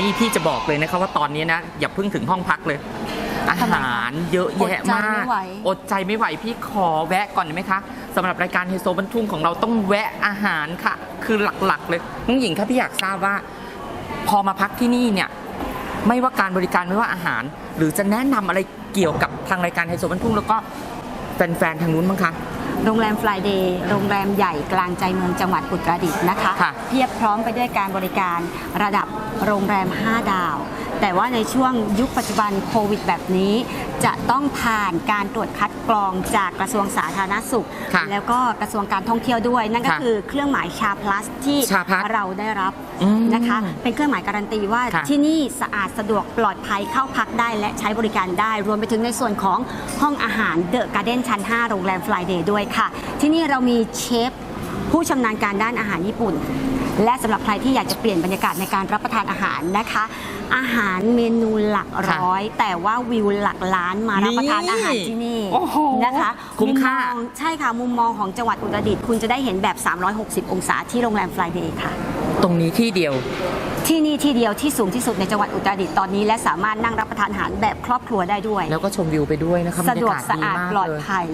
นี่พี่จะบอกเลยนะคะว่าตอนนี้นะอย่าเพิ่งถึงห้องพักเลย อาหารเยอะแยะมาก อดใจไม่ไหวอดใจไม่ไหวพี่ขอแวะก่อนได้ไหมคะสำหรับรายการไฮโซบรรทุ่งของเราต้องแวะอาหารค่ะ คือหลักๆ เลยน้องหญิงคะพี่อยากทราบว่า พอมาพักที่นี่เนี่ยไม่ว่าการบริการไม่ว่าอาหาร หรือจะแนะนำอะไรเกี่ยวกับทางรายการไฮโซบรรทุ่งแล้วก็แฟนๆทางนู้นบ้างคะ โรงแรมฟลายเดย์โรงแรมใหญ่กลางใจเมืองจังหวัดอุตรดิตถ์นะคะ ค่ะ เพียบพร้อมไปด้วยการบริการระดับโรงแรม 5 ดาว แต่ว่าในช่วงยุคปัจจุบันโควิดแบบนี้ จะต้องผ่านการตรวจคัดกรองจากกระทรวงสาธารณสุข ค่ะแล้วก็กระทรวงการท่องเที่ยวด้วย นั่นก็ค่ะคือเครื่องหมายชาพลัสที่ชาพลัสเราได้รับอืมนะคะ เป็นเครื่องหมายการันตีว่าค่ะที่นี่สะอาดสะดวกปลอดภัยเข้าพักได้และใช้บริการได้ รวมไปถึงในส่วนของห้องอาหารเดอะการ์เด้นชั้น 5 โรงแรมฟลายเดย์ด้วยค่ะ ที่นี่เรามีเชฟผู้ชำนาญการด้านอาหารญี่ปุ่น และสำหรับใครที่อยากจะเปลี่ยนบรรยากาศในการรับประทานอาหารนะคะ อาหารเมนูหลักร้อย แต่ว่าวิวหลักล้านมารับประทานอาหารที่นี่โอ้โหนะคะคุ้มค่ามุมองใช่ค่ะมุมมองของจังหวัดอุตรดิตถ์คุณจะได้เห็นแบบ 360 องศาที่โรงแรมฟลายเดย์ค่ะ ตรงนี้ที่เดียว ที่นี่ที่เดียวที่สูงที่สุดในจังหวัดอุตรดิตถ์ตอนนี้ และสามารถนั่งรับประทานอาหารแบบครอบครัวได้ด้วย แล้วก็ชมวิวไปด้วยนะคะสะดวกบรรยสะศอาดมกปลอดเยภัย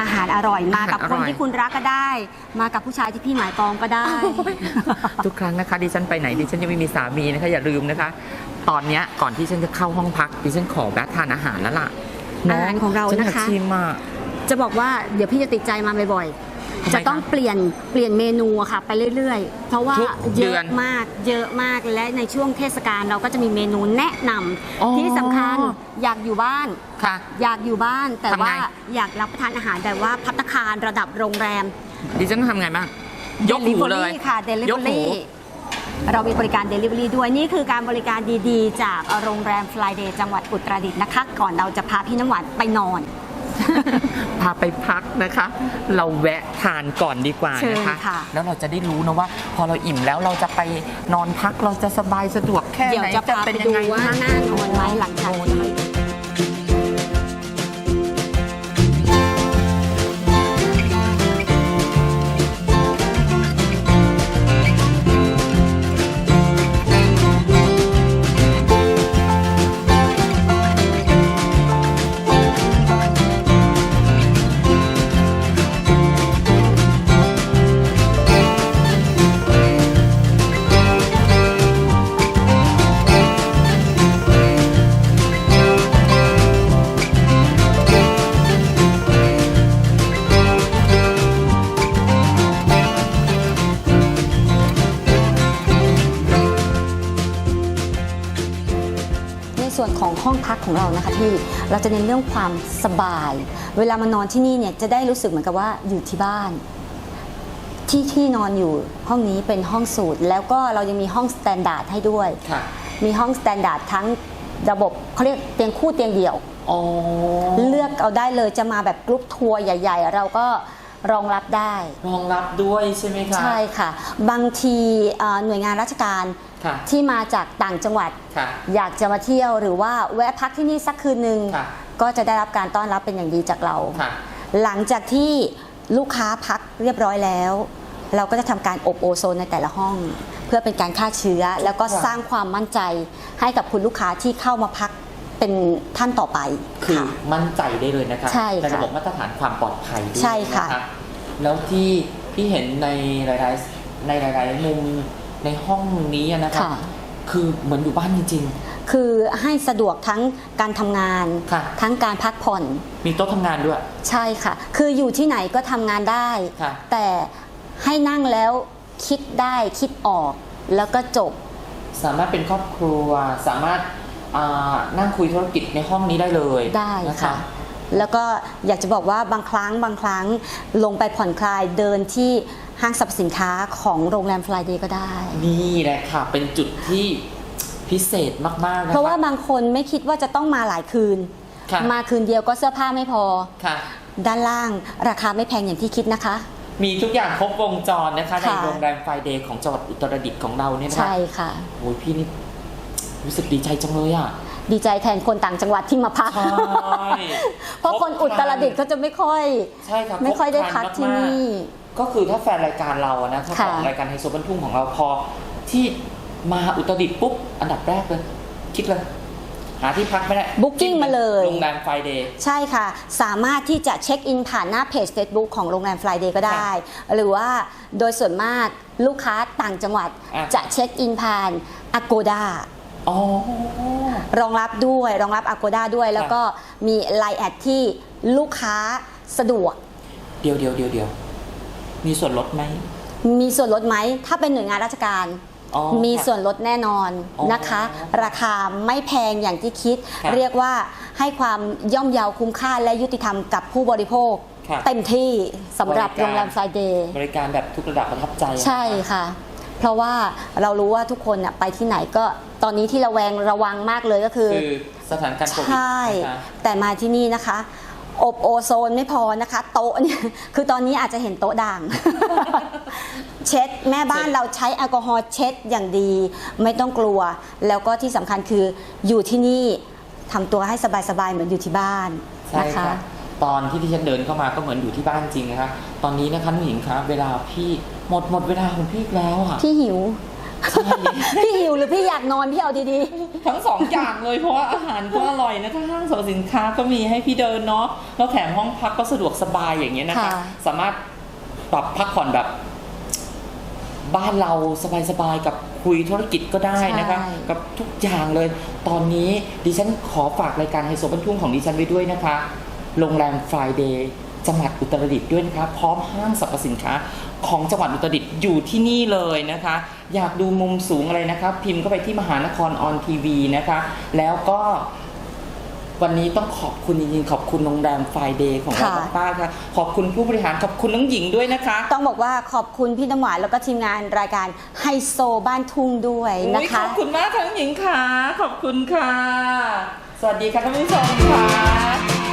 อาหารอร่อยมากับอาหารคนอร่อยที่คุณรักก็ได้ มากับผู้ชายที่พี่หมายปองก็ได้ ทุกครั้งนะคะดิฉันไปไหนดิฉันยังไม่มีสามีนะคะอย่าลืมนะคะ ตอนเนี้ยก่อนที่ฉันจะเข้าห้องพักดิฉันขอแวะทานอาหารแล้วล่ะอาหารของเราฉัอยกนะคะชิมอะจะบอกว่าเดี๋ยวพี่จะติดใจมาบ่อยทำไมๆ จะต้องเปลี่ยนเปลี่ยนเมนูอะค่ะ ไปเรื่อยๆ เพราะว่าทุกเยเดืออะนมากเยอะมากและในช่วงเทศกาลเราก็จะมีเมนูแนะนำอ๋อ ที่สำคัญอยากอยู่บ้าน ค่ะ อยากอยู่บ้านแต่ทำไง ว่าอยากรับประทานอาหารแบบว่าพัตตาคารระดับโรงแรม ดิฉันต้องทำไงบ้าง ยกหูเลย Delivery ค่ะยกหู Delivery เรามีบริการ Delivery ด้วยนี่คือการบริการดีๆ จากโรงแรม Flyday จังหวัดอุตรดิตถ์นะคะ ก่อนเราจะพาพี่น้ำหวานไปนอน พาไปพักนะคะ เราแวะทานก่อนดีกว่าเชิญนะคะค่ะแล้วเราจะได้รู้นะว่า พอเราอิ่มแล้วเราจะไปนอนพักเราจะสบายสะดวกแค่เดี๋ยวไหนจะพาไปเป็นยัดูงไงว่าบ้างน่านอนไหมหลังจาก ห้องพักของเรานะคะพี่เราจะเน้นเรื่องความสบาย เวลามานอนที่นี่เนี่ยจะได้รู้สึกเหมือนกับว่าอยู่ที่บ้าน ที่ที่นอนอยู่ห้องนี้เป็นห้องสูตร แล้วก็เรายังมีห้องสแตนดาร์ดให้ด้วย ค่ะ มีห้องสแตนดาร์ดทั้งระบบเขาเรียกเตียงคู่เตียงเดี่ยว อ๋อ เลือกเอาได้เลยจะมาแบบกรุ๊ปทัวร์ใหญ่ ๆ เราก็ รองรับได้ รองรับด้วยใช่ไหมคะ ใช่ค่ะ บางทีเอ่อหน่วยงานราชการค่ะที่มาจากต่างจังหวัด ค่ะ อยากจะมาเที่ยวหรือว่าแวะพักที่นี่สักคืนหนึ่งค่ะ ก็จะได้รับการต้อนรับเป็นอย่างดีจากเรา ค่ะ หลังจากที่ลูกค้าพักเรียบร้อยแล้ว เราก็จะทำการอบโอโซนในแต่ละห้อง เพื่อเป็นการฆ่าเชื้อ แล้วก็ค่ะ สร้างความมั่นใจให้กับคุณลูกค้าที่เข้ามาพัก เป็นเป็นท่านต่อไปคือค่ะ มั่นใจได้เลยนะคะใช่ค่ะในระบบมาตรฐานความปลอดภัยด้วยใช่ค่ะ นแล้วที่พี่เห็นในหลายๆในหลาย ๆ มุมในห้องนี้นะคะ ค่ะ คือเหมือนอยู่บ้านจริง คือให้สะดวกทั้งการทำงาน ค่ะ ทั้งการพักผ่อน ๆ มีโต๊ะทำงานด้วย ใช่ค่ะ คืออยู่ที่ไหนก็ทำงานได้ ค่ะ แต่ให้นั่งแล้วคิดได้คิดออก แล้วก็จบ สามารถเป็นครอบครัว สามารถ อ่านั่งคุยธุรกิจในห้องนี้ได้เลยได้น ค่ะ แล้วก็อยากจะบอกว่าบางครั้งบางครั้งลงไปผ่อนคลายเดินที่ห้างสรรพสินค้าของโรงแรมฟลายเดย์ก็ได้ นี่แหละค่ะ เป็นจุดที่พิเศษมากๆนะคะเพราะว่าบางคนไม่คิดว่าจะต้องมาหลายคืน ค่ะ มาคืนเดียวก็เสื้อผ้าไม่พอ ค่ะ ด้านล่างราคาไม่แพงอย่างที่คิดนะคะ มีทุกอย่างครบวงจรนะคะ ในค่ะ โรงแรมไฟเดย์ของจังหวัดอุตรดิตถ์ของเราเนี่ยนะคะใช่ค่ะ โอ้ยพี่นี่ รู้สึกดีใจจังเลยอะ ดีใจแทนคนต่างจังหวัดที่มาพัก ใช่เพราะคนอุตรดิตถ์เขาจะไม่ค่อย ใช่ครับไม่ค่อยได้รบพักรัที่นี่ ก็คือถ้าแฟนรายการเราอะนะถ้าค่ะของรายการไฮโซบันทุ่งของเราพอที่มาอุตรดิตถ์ปุ๊บอันดับแรกเลย คิดเลย หาที่พักไม่ได้ Booking มาเลย โรงแรมไฟเดย์ ใช่ค่ะ สามารถที่จะเช็คอินผ่านหน้าเพจ Facebook ของโรงแรม Friday ก็ได้ หรือว่าโดยส่วนมากลูกค้าต่างจังหวัดอะ จะเช็คอินผ่าน Agoda อ๋อ รองรับด้วยรองรับ Agoda ด้วย แล้วก็มี Line แอดที่ลูกค้าสะดวก เดียวเดียวเดียวเดียวมีส่วนลดไหม มีส่วนลดไหม ถ้าเป็นหน่วยงานราชการ อ๋อมีค่ะส่วนลดแน่นอนอ๋อนะคะ ราคาไม่แพงอย่างที่คิดค่ะเรียกว่าให้ความย่อมเยาวคุ้มค่าและยุติธรรมกับผู้บริโภคค่ะเต็มที่สำหรับบริการ โรงแรม Friday บริการแบบทุกระดับประทับใจอะใช่ค่ะ เพราะว่าเรารู้ว่าทุกคนน่ะไปที่ไหนก็ ตอนนี้ที่ระแวงระวังมากเลยก็คือ คือสถานการณ์โควิดใช่ นะคะแต่มาที่นี่นะคะ อบโอโซนไม่พอนะคะ โต๊ะเนี่ย คือตอนนี้อาจจะเห็นโต๊ะด่าง เช็ดแม่บ้านเช็ดเราใช้แอลกอฮอล์เช็ดอย่างดี ไม่ต้องกลัว แล้วก็ที่สำคัญคืออยู่ที่นี่ทำตัวให้สบายๆเหมือนอยู่ที่บ้านใช่นะค่ะคะ ตอนที่ที่ฉันเดินเข้ามาก็เหมือนอยู่ที่บ้านจริงนะคะ ตอนนี้นะคะน้องหญิงคะเวลาพี่หมดหมดเวลาของพี่อีกแล้วอะ พี่หิวใช่ พี่หิวหรือพี่อยากนอนพี่เอาดีทั้งสองอย่างเลยเพราะว่าอาหารก็อร่อยนะคะห้างสรรพสินค้าก็มีให้พี่เดินเนาะแล้วแถมห้องพักก็สะดวกสบายอย่างเงี้ยนะคะ ค่ะ สามารถปรับพักผ่อนแบบ บ้านเราสบายๆกับคุยธุรกิจก็ได้นะคะ ใช่ กับทุกอย่างเลย ตอนนี้ดิฉันขอฝากรายการไฮโซบรรทุ่งของดิฉันไว้ด้วยนะคะ โรงแรม Friday จังหวัดอุตรดิตถ์ด้วยนะคะพร้อมห้างสรรพสินค้าของจังหวัดอุตรดิตถ์อยู่ที่นี่เลยนะคะ อยากดูมุมสูงอะไรนะคะพิมพ์เข้าไปที่มหานครออนทีวีนะคะ แล้วก็วันนี้ต้องขอบคุณจริงๆขอบคุณโรงแรม Friday ของเราค่ะมากๆค่ะ ขอบคุณผู้บริหารขอบคุณน้องหญิงด้วยนะคะๆต้องบอกว่าขอบคุณพี่น้ำหวานแล้วก็ทีมงานรายการไฮโซบ้านทุ่งด้วยนะอุ๊ยคะขอบคุณมากค่ะน้องหญิงค่ะ ขอบคุณค่ะ สวัสดีค่ะท่านผู้ชมค่ะ